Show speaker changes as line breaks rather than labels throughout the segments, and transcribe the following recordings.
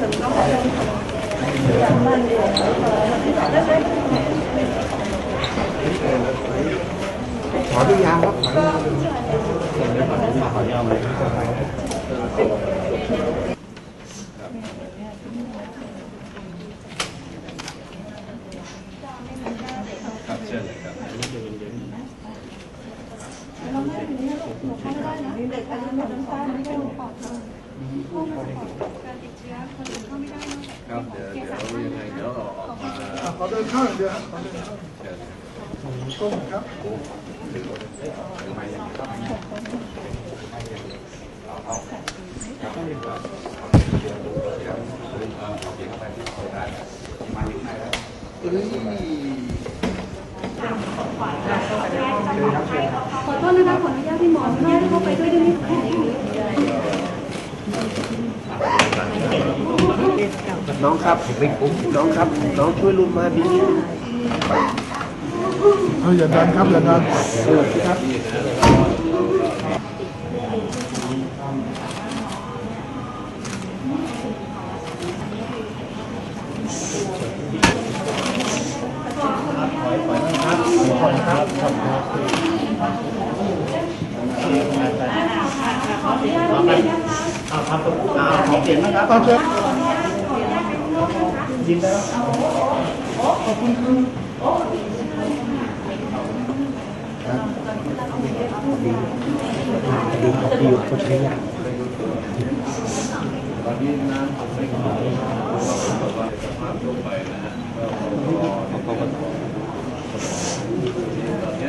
ขอดูยาวครับขอ
ครับเชิญเลยครับ ครับเดี๋ยวเดี๋ยวยังไงเดี๋ยวเราออกมา
ขอเดินเข้างเดียวครับขอเดินเข้า
เชิญ
ก้มครับ
ขอโทษนะคะขออนุญาตที่หมออนุญาตเข้าไปด้วยได้ไหมคะ
น้องครับน้องครับ น้องช่วยลุงมาดีนิดนึง
เอาอย่าดันครับอย่าดัน
เออครับ
เอาเชิญ
ดีครับดีอยู่คนใช้ยา
ตอนนี้น้ำผมไม่ขอบบว่าสภาพทั่วไปนะฮะก็รอเขาก็ตอนนี้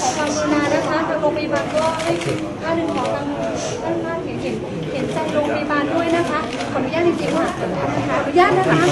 ขอความกรุณานะคะทางโรงพยาบาลก็ให้ค่าหนึ่งขอทางท่านท่านเห็นเห็นเห็นใจโรงพยาบาลด้วยนะคะ ออนุญาตจริงๆว่าขออนุญาตนะคะ